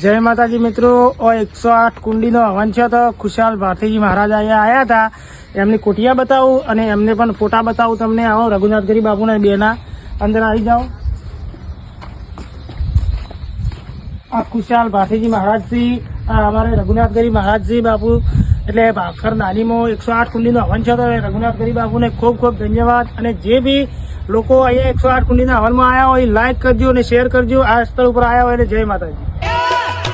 જય માતાજી મિત્રો એકસો આઠ કુંડીનો હવન છે તો ખુશાલ ભારતીજી મહારાજ અહીંયા આવ્યા હતા. એમની કોટિયા બતાવું અને એમને પણ ફોટા બતાવું તમને. આવો રઘુનાથગીરી બાપુના બેના અંદર આવી જાઓ. આ ખુશાલ ભારતીજી મહારાજજી, આ અમારે રઘુનાથગીરી મહારાજજી બાપુ. એટલે ભાખર નાનીમાં એકસો આઠ કુંડીનો હવન છે તો રઘુનાથગીરી બાપુને ખૂબ ખૂબ ધન્યવાદ. અને જે બી લોકો અહીંયા એકસો આઠ કુંડીના હવનમાં આવ્યા હોય લાઇક કરજો અને શેર કરજો. આ સ્થળ ઉપર આવ્યા હોય એટલે જય માતાજી.